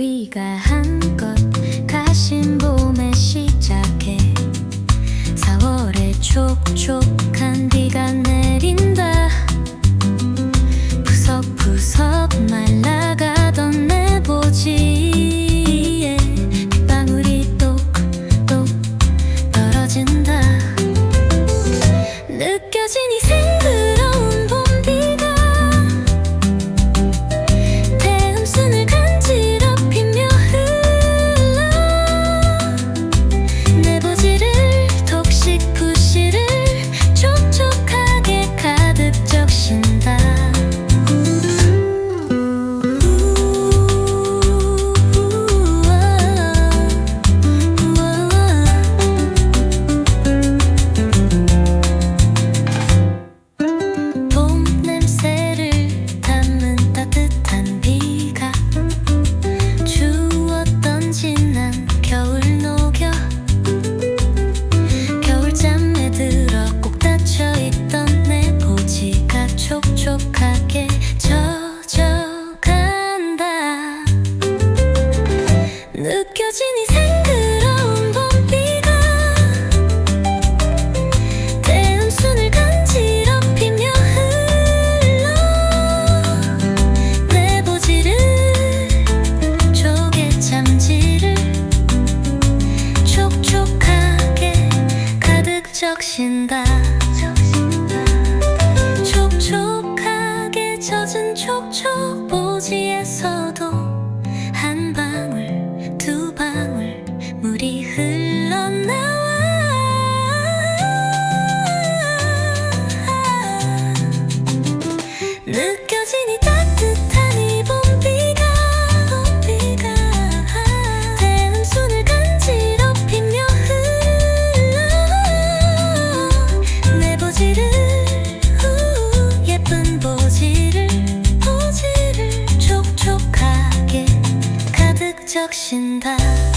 우리가 한껏 가신 봄에 시작해 4월에 촉촉한 비가 내린다. 부석부석 말라가던 내 보지 느껴진 이 이 싱그러운 봄비가 대음순을 간지럽히며 흘러 내 보지를 조개 참지를 촉촉하게 가득 적신다. 촉촉하게 젖은 촉촉 보지에서도 적신다.